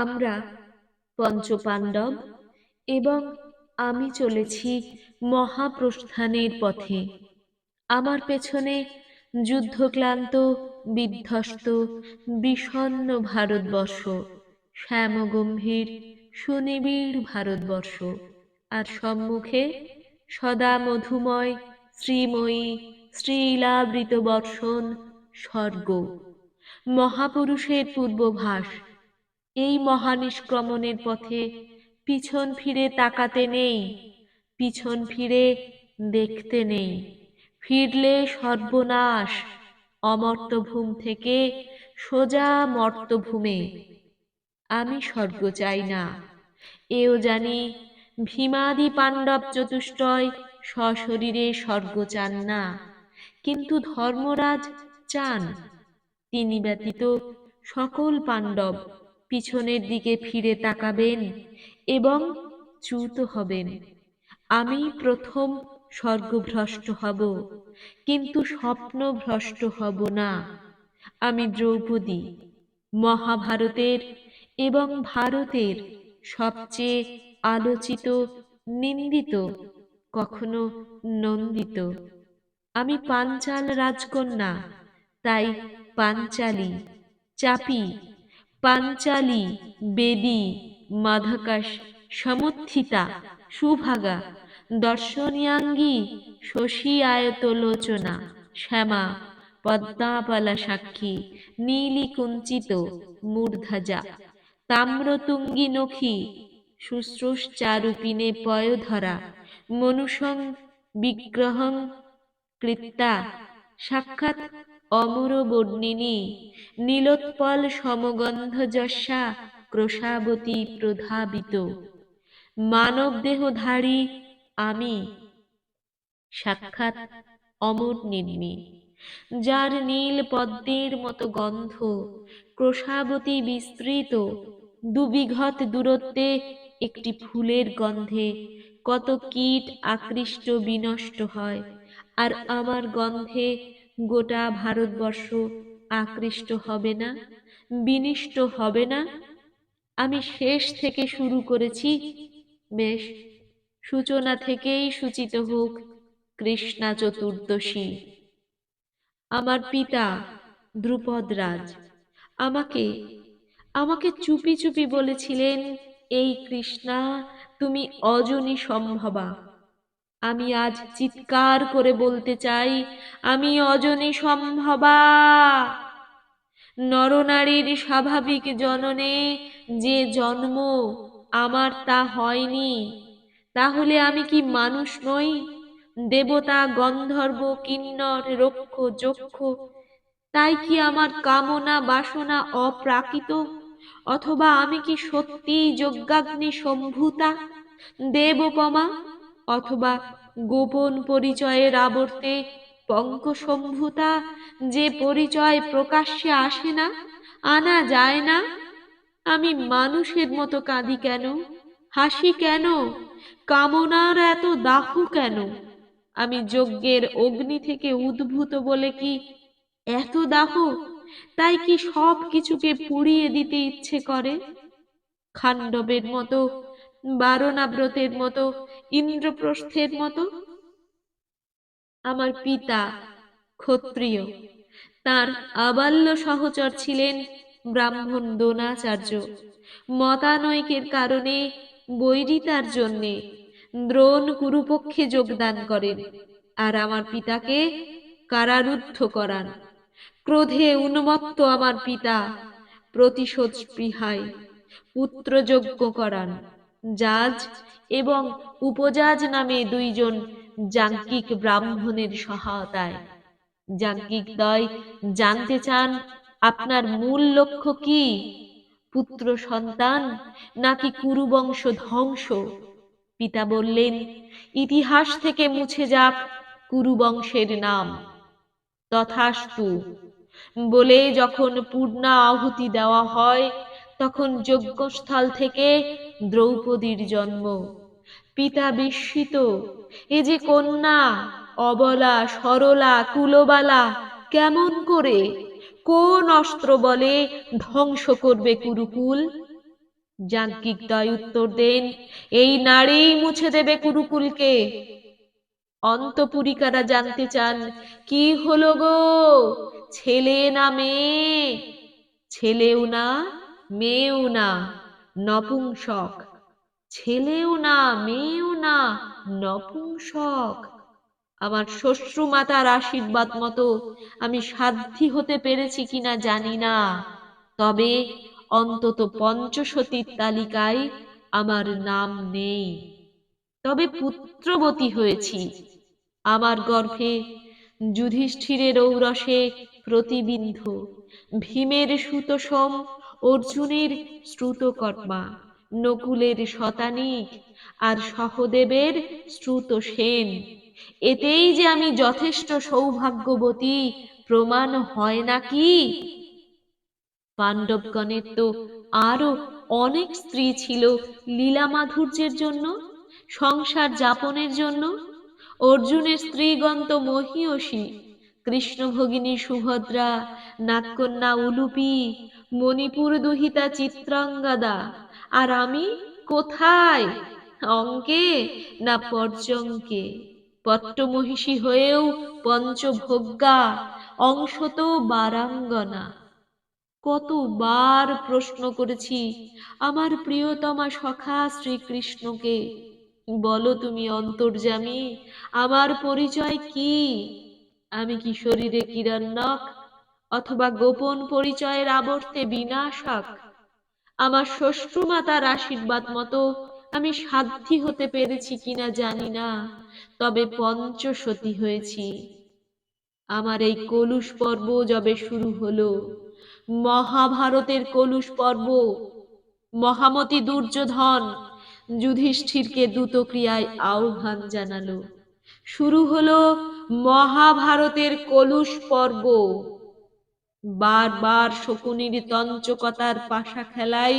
আমরা পঞ্চপাণ্ডব এবং আমি চলেছি মহাপ্রস্থানের পথে। আমার পেছনে যুদ্ধক্লান্ত, বিধ্বস্ত, বিষণ্ন ভারতবর্ষ, শ্যামগম্ভীর, সুনিবিড় ভারতবর্ষ। আর সম্মুখে সদা মধুময় শ্রীময়ী শ্রীলাবৃত বর্ষণ স্বর্গ। মহাপুরুষের পূর্বভাস এই মহানিষ্ক্রমণের পথে পিছন ফিরে তাকাতে নেই, পিছন ফিরে দেখতে নেই। ফিরলে সর্বনাশ, অমর্তভূম থেকে সোজা মর্তভূমে। আমি স্বর্গ চাই না, এও জানি ভীমাদি পাণ্ডব চতুষ্টয় সশরীরে স্বর্গ চান না, কিন্তু ধর্মরাজ চান। তিনি ব্যতীত সকল পাণ্ডব পিছনের দিকে ফিরে তাকাবেন এবং চ্যুত হবেন। আমি প্রথম স্বর্গভ্রষ্ট হব, কিন্তু স্বপ্নভ্রষ্ট হব না। আমি দ্রৌপদী, মহাভারতের এবং ভারতের সবচেয়ে আলোচিত, নিন্দিত, কখনো নন্দিত। আমি পাঞ্চাল রাজকন্যা, তাই পাঞ্চালী, চাপি পাঞ্চালী, বেদী, মাধকাশ, সমুত্থিতা, সুভাগা, দর্শনিয়াঙ্গী, শশী আয়তলোচনা, শ্যামা, পদ্মাপালা সাক্ষী নীলি কুঞ্চিত মূর্ধাজা, তাম্রতুঙ্গী নখী শুশ্রূষচারুপিনে পয়ধরা, মনুষং বিগ্রহং কৃত্তা, সাক্ষাৎ অমরবর্ণিনী, নীলোৎপল সমগন্ধযশা ক্রোশাবতী প্রধাবিত। মানবদেহধারী আমি, সাক্ষাৎ অমর নির্মি যার নীল পদ্মের মতো গন্ধ ক্রোশাবতী বিস্তৃত, দুবিঘত দূরত্বে একটি ফুলের গন্ধে কত কীট আকৃষ্ট বিনষ্ট হয়, আর আমার গন্ধে গোটা ভারতবর্ষ আকৃষ্ট হবে না? বিনিষ্ট হবে না? আমি শেষ থেকে শুরু করেছি। বেশ, সূচনা থেকেই সূচিত হোক কৃষ্ণা চতুর্দশী। আমার পিতা দ্রুপদ রাজ, আমাকে আমাকে চুপি চুপি বলেছিলেন, এই কৃষ্ণা, তুমি অজনী সম্ভবা। আমি আজ চিৎকার করে বলতে চাই, আমি অজনী সম্ভবা। নরনারীর স্বাভাবিক জননে যে জন্ম, আমার তা হয়নি। তাহলে আমি কি মানুষ নই? দেবতা, গন্ধর্ব, কিন্নর, রক্ষ যক্ষ তাই কি আমার কামনা, বাসনা অপ্রাকৃত? অথবা আমি কি সত্যিই যজ্ঞাগ্নি সম্ভূতা দেবপমা? অথবা গোপন পরিচয়ের আবর্তে পঙ্কসম্ভূতা যে পরিচয় প্রকাশ্যে আসে না, আনা যায় না। আমি মানুষের মতো কাঁদি কেন? হাসি কেন? কামনার এত দাহ কেন? আমি যজ্ঞের অগ্নি থেকে উদ্ভূত বলে কি এত দাহ? তাই কি সব কিছুকে পুড়িয়ে দিতে ইচ্ছে করে? খাণ্ডবের মতো বারণাব্রতের মতো, ইন্দ্রপ্রস্থের মতো? আমার পিতা ক্ষত্রিয়, তার আবাল্য সহচর ছিলেন ব্রাহ্মণ দ্রোণাচার্য। মতানৈকের কারণে বৈরিতার জন্যে দ্রোণ কুরুপক্ষে যোগদান করেন আর আমার পিতাকে কারারুদ্ধ করান। ক্রোধে উন্মত্ত আমার পিতা প্রতিশোধ স্পৃহায়, পুত্রযজ্ঞ করান। জাজ এবং উপজাজ নামে দুইজন যাজ্ঞিক ব্রাহ্মণের সহায়তায়। যাজ্ঞিক দয় জানতে চান, আপনার মূল লক্ষ্য কি? পুত্র সন্তান নাকি কুরুবংশ ধ্বংস? পিতা বললেন, ইতিহাস থেকে মুছে যাক কুরুবংশের নাম। তথাস্তু। বলে যখন পূর্ণা আহুতি দেওয়া হয় তখন যজ্ঞস্থল থেকে দ্রৌপদীর জন্ম। পিতা বিস্মিত, এ যে কন্যা, অবলা, সরলা, কুলবালা, কেমন করে? কোন অস্ত্র বলে ধ্বংস করবে কুরুকুল? যাজ্ঞিকদ্বয় উত্তর দেন, এই নারী মুছে দেবে কুরুকুলকে। অন্তপুরিকারা জানতে চান, কি হলো গো? ছেলে না মেয়ে? ছেলেও না মেয়েও না, নপুংসক। ছেলেও না, মেয়েও না, নপুংসক। আমার শ্বশ্রু মাতার আশীর্বাদ মতো আমি সাধ্যি হতে পেরেছি কিনা জানি না। তবে অন্তত পঞ্চসতীর তালিকায় আমার নাম নেই। তবে পুত্রবতী হয়েছি। আমার গর্ভে যুধিষ্ঠিরের ঔরসে প্রতিবিন্ধ। ভীমের সুতসম অর্জুনের শ্রুতকর্মা নকুলের শতানিক আর সহদেবের শ্রুত সেন এতেই যে আমি যথেষ্ট সৌভাগ্যবতী, প্রমাণ হয় নাকি পাণ্ডবগণের তো আরও অনেক স্ত্রী ছিল লীলা মাধুর্যের জন্য, সংসার যাপনের জন্য। অর্জুনের স্ত্রীগণ তো কৃষ্ণ ভগিনী সুভদ্রা, নাগকন্যা উলুপি মণিপুর দুহিতা চিত্রাঙ্গাদা। আর আমি কোথায়? অঙ্কে না পর্যঙ্কে? পট্টমহিষী হয়েও পঞ্চভোগ্যা অংশত বারাঙ্গনা। কতবার প্রশ্ন করেছি, আমার প্রিয়তমা সখা শ্রীকৃষ্ণকে। বলো তুমি অন্তর্জামী আমার পরিচয় কি? আমি কি শরীরে কিরণ্যক অথবা গোপন পরিচয়ের আবর্তে বিনাশক। আমার শ্বশ্রুমাতার আশীর্বাদ মতো আমি সাধ্যী হতে পেরেছি কিনা জানি না, তবে পঞ্চসতী হয়েছি। আমার এই কলুষ পর্ব যবে শুরু হলো। মহাভারতের কলুষ পর্ব। মহামতি দুর্যোধন যুধিষ্ঠিরকে দ্রুত ক্রিয়ায় আহ্বান জানালো। শুরু হলো মহাভারতের কলুষ পর্ব। বারবার শকুনির তঞ্চকতার পাশা খেলায়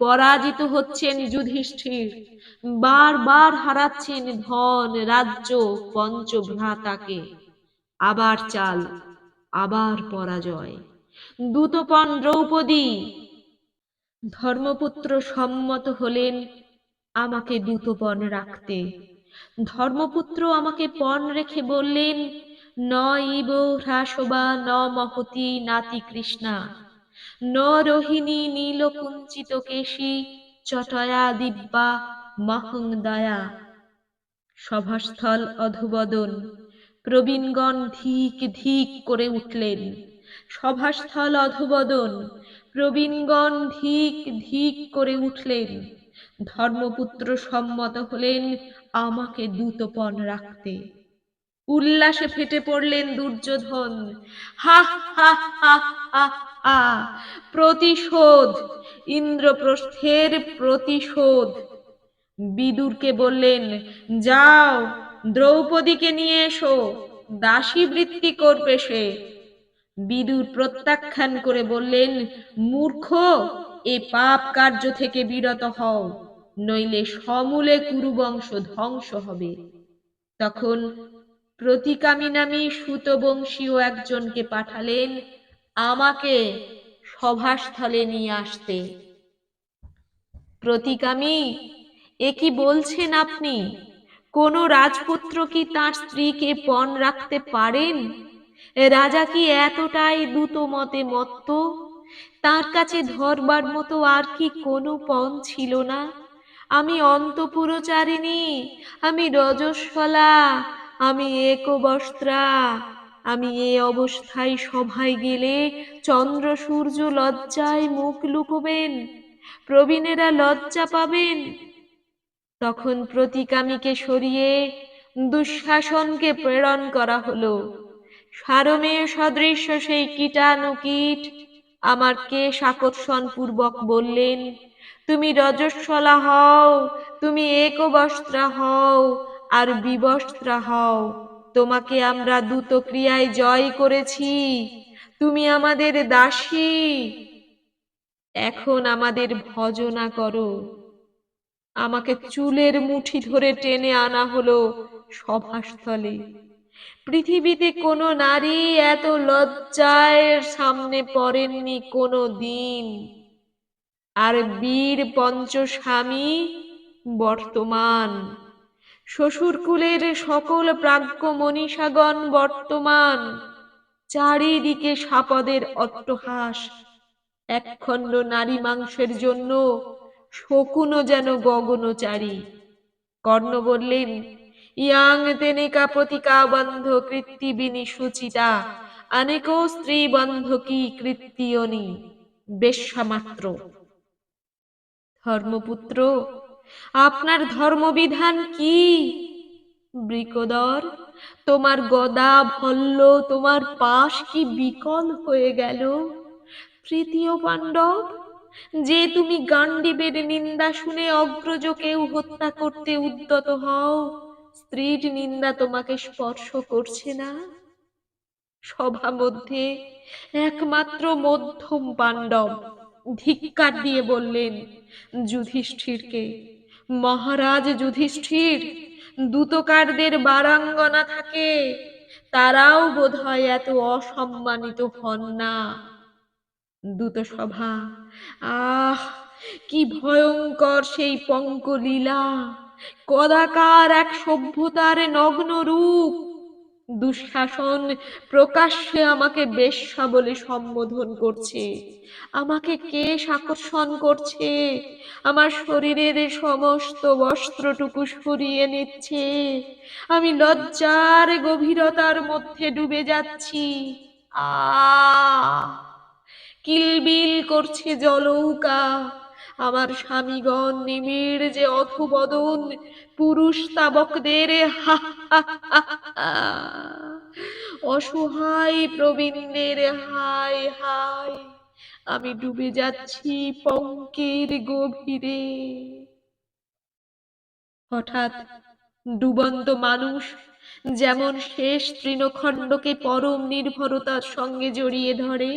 পরাজিত হচ্ছেন যুধিষ্ঠির। বারবার হারাচ্ছেন ধন, রাজ্য, পঞ্চভ্রাতাকে। আবার চাল, আবার পরাজয়। দূতপন দ্রৌপদী, ধর্মপুত্র সম্মত হলেন আমাকে দূতপন রাখতে। ধর্মপুত্র আমাকে পণ রেখে বললেন ন ইব হ্রাসবা ন মহতি নাতি কৃষ্ণা। ন রোহিণী নীলকুঞ্চিত কেশী চটয়া দিব্যা মহং দয়া। সভাস্থল অধুবদন। প্রবীণগণ ধিক ধিক করে উঠলেন। সভাস্থল অধবদন। প্রবীণগণ ধিক ধিক করে উঠলেন। ধর্মপুত্র সম্মত হলেন আমাকে দূতপণ রাখতে। উল্লাসে ফেটে পড়লেন দুর্যোধন। হা হা হা হা প্রতিশোধ, ইন্দ্রপ্রস্থের প্রতিশোধ। বিদুরকে বললেন, যাও, দ্রৌপদীকে নিয়ে এসো দাসী বৃত্তি করবে সে। বিদুর প্রত্যাখ্যান করে বললেন, মূর্খ, এ পাপ কার্য থেকে বিরত হও, নইলে সমূলে কুরুবংশ ধ্বংস হবে। তখন প্রতিকামী নামী সুতবংশীয় একজনকে পাঠালেন, আমাকে সভাস্থলে নিয়ে আসতে। প্রতিকামী, এ কি বলছেন আপনি? কোন রাজপুত্র কি তার স্ত্রীকে পণ রাখতে পারেন? রাজা কি এতটাই দ্রুত মতে মত্ত? তার কাছে ধরবার মতো আর কি কোনো পণ ছিল না? আমি অন্তপুরচারিণী, আমি রজস্বলা আমি একবস্ত্রা, আমি এ অবস্থায় সভায় গেলে চন্দ্র সূর্য লজ্জায় মুখ লুকোবেন, প্রবীণেরা লজ্জা পাবেন। তখন প্রতিকামীকে সরিয়ে দুঃশাসনকে প্রেরণ করা হলো। সারমেয় সদৃশ্য সেই কীটানুকীট আমার কেশ আকর্ষণ পূর্বক বললেন, তুমি রজস্বলা হও, তুমি একবস্ত্রা হও আর বিবস্ত্রা হও। তোমাকে আমরা দ্রুত ক্রিয়ায় জয় করেছি। তুমি আমাদের দাসী। এখন আমাদের ভজনা করো। আমাকে চুলের মুঠি ধরে টেনে আনা হলো সভাস্থলে। পৃথিবীতে কোনো নারী এত লজ্জায় সামনে পড়েননি কোনো দিন। আর বীর পঞ্চস্বামী বর্তমান। শ্বশুরকুলের সকল প্রাজ্ঞ মনীষাগণ বর্তমান। চারিদিকে সাপদের অট্টহাস। একখণ্ড নারী মাংসের জন্য শকুনও যেন গগনচারী। কর্ণ বললেন, ইয়াং তেনিকা প্রতিকা বন্ধ কৃত্তিবিনী সুচিতা অনেক স্ত্রী বন্ধ কি কৃত্তিয়নি? বেশ্যা মাত্র। ধর্মপুত্র আপনার ধর্মবিধান কি? বৃকদর, তোমার গদা ভল্ল, তোমার পাশ কি বিকল হয়ে গেল? তৃতীয় পাণ্ডব, যে তুমি গান্ডীবের নিন্দা শুনে অগ্রজকেও হত্যা করতে উদ্যত হও, স্ত্রীর নিন্দা তোমাকে স্পর্শ করছে না? সভা মধ্যে একমাত্র মধ্যম পাণ্ডব ধিক্কার দিয়ে বললেন, যুধিষ্ঠিরকে মহারাজ যুধিষ্ঠির, দূতকারদের বারাঙ্গনা থাকে, তারাও বোধহয় এত অসম্মানিত হন না। দূতসভা, আহ, কি ভয়ঙ্কর সেই পঙ্কলীলা, কদাকার এক সভ্যতার নগ্ন রূপ দুঃশাসন প্রকাশ্যে আমাকে বেশ্যা বলে সম্বোধন করছে। আমাকে কে আকর্ষণ করছে? আমার শরীরের সমস্ত বস্ত্রটুকু সরিয়ে নিচ্ছে। আমি লজ্জার গভীরতার মধ্যে ডুবে যাচ্ছি। আ, কিলবিল করছে জলৌকা। আমার স্বামীগণ নিমির যে অথবদন পুরুষ তাবকদের। অসহায় প্রবীণদের হায় হায়। আমি ডুবে যাচ্ছি পঙ্কের গভীরে। হঠাৎ ডুবন্ত মানুষ যেমন শেষ তৃণখণ্ডকে পরম নির্ভরতার সঙ্গে জড়িয়ে ধরে,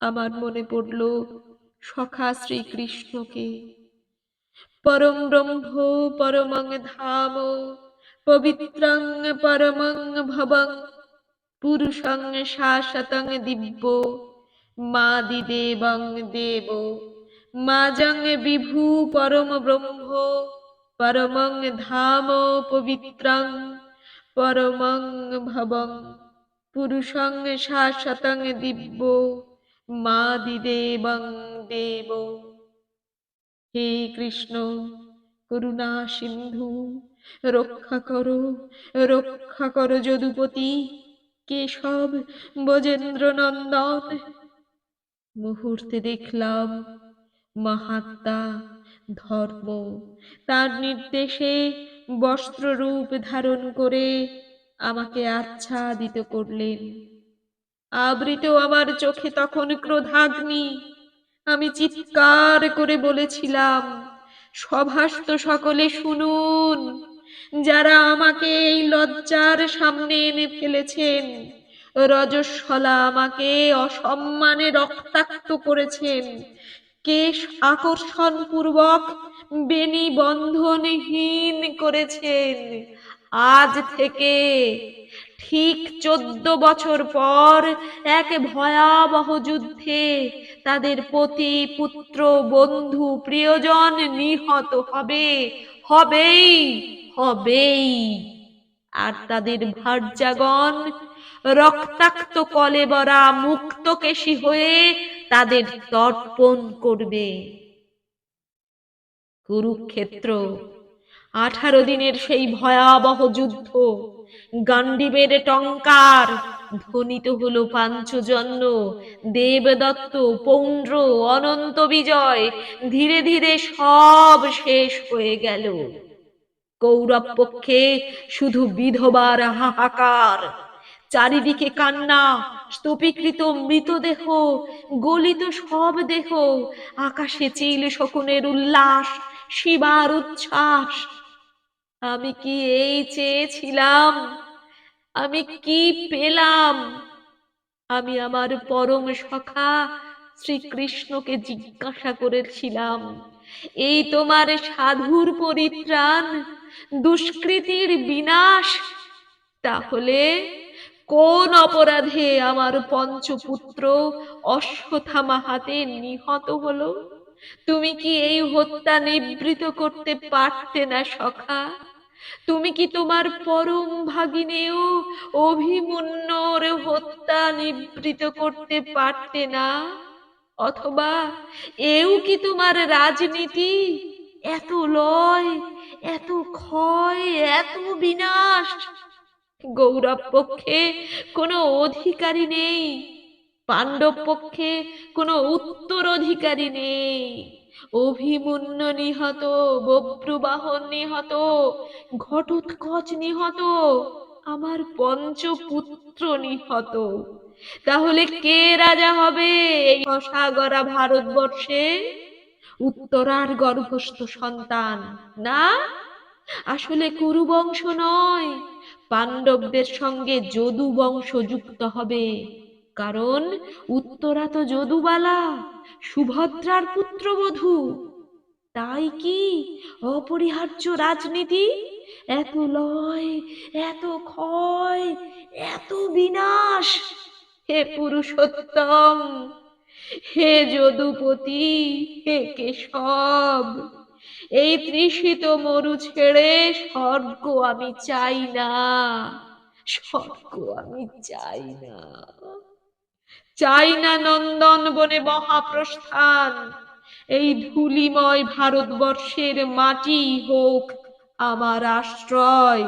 আমার মনে পড়ল সখা শ্রীকৃষ্ণকে। পরম ব্রহ্ম, পরমং ধাম, পবিত্রং পরমং ভবং, পুরুষং শাশ্বতং দিব্য মা দিদেবং দেব, মাজং বিভু পরম ব্রহ্ম, পরমং ধাম, পবিত্রং পরমং ভবং, পুরুষং শাশ্বতং দিব্য মা দিদেবং দেব। হে কৃষ্ণ, করুণা সিন্ধু, রক্ষা করো রক্ষা করো যদুপতি কেশব বজেন্দ্র নন্দন মুহূর্তে দেখলাম মহাত্মা ধর্ম, তার নির্দেশে বস্ত্ররূপ ধারণ করে আমাকে আচ্ছাদিত করলেন। আবৃত আমার চোখে তখন ক্রোধাগ্নি আমি চিৎকার করে বলেছিলাম সভাস্ত সকলে শুনুন। যারা আমাকে এই লজ্জার সামনে এনে ফেলেছেন, রজস্বলা আমাকে অসম্মানে রক্তাক্ত করেছেন। কেশ আকর্ষণ পূর্বক বেনি বন্ধনহীন করেছেন। আজ থেকে ঠিক চোদ্দ বছর পর এক ভয়াবহ যুদ্ধে তাদের পতি, পুত্র, বন্ধু, প্রিয়জন নিহত হবে। হবেই হবেই। আর তাদের ভার্যাগণ রক্তাক্ত কলেবরা মুক্তকেশী হয়ে তাদের তর্পণ করবে। কুরুক্ষেত্র আঠারো দিনের সেই ভয়াবহ যুদ্ধ। গান্ডীবের টঙ্কার ধ্বনিত হলো পাঞ্চজন্য, দেবদত্ত পৌন্ড্র অনন্ত বিজয়, ধীরে ধীরে সব শেষ হয়ে গেল। কৌরব পক্ষে শুধু বিধবার হাহাকার, চারিদিকে কান্না, স্তূপীকৃত মৃতদেহ, গলিত সব দেহ, আকাশে চিল শকুনের উল্লাস, শিবার উচ্ছ্বাস আমি কি এই চেয়েছিলাম? আমি কি পেলাম? আমি আমার পরম সখা শ্রীকৃষ্ণকে জিজ্ঞাসা করেছিলাম, এই তোমার সাধুর পরিত্রাণ, দুষ্কৃতির বিনাশ, তাহলে কোন অপরাধে আমার পঞ্চপুত্র অশ্বত্থামা হাতে নিহত হলো? তুমি কি এই হত্যা নিবৃত করতে পারতে না, সখা? তুমি কি তোমার পরম ভাগিনেও অভিমন্যর হত্যা নিবৃত করতে পারতে না? অথবা এও কি তোমার রাজনীতি এত লয়, এত ক্ষয়, এত বিনাশ? গৌরব পক্ষে কোনো অধিকারী নেই, পাণ্ডব পক্ষে কোনো উত্তরাধিকারী নেই। অভিমন্যু নিহত বব্রুবাহন নিহত, ঘটোৎকচ নিহত, আমার পঞ্চপুত্র নিহত। তাহলে কে রাজা হবে এই অসাগরা ভারতবর্ষে? উত্তরার গর্ভস্থ সন্তান, না? আসলে কুরু বংশ নয়, পাণ্ডবদের সঙ্গে যদু বংশ যুক্ত হবে। কারণ উত্তরা তো যদুবালা, সুভদ্রার পুত্রবধূ। তাই কি অপরিহার্য রাজনীতি? এত লয়, এত ক্ষয়, এত বিনাশ। হে পুরুষোত্তম, হে যদুপতি, হে কেশব, এই তৃষিত মরু ছেড়ে স্বর্গ আমি চাই না, স্বর্গ আমি চাই না। চাই না নন্দন বনে মহাপ্রস্থান। এই ধুলিময় ভারতবর্ষের মাটি হোক আমার আশ্রয়,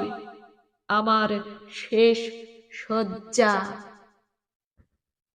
আমার শেষ শয্যা।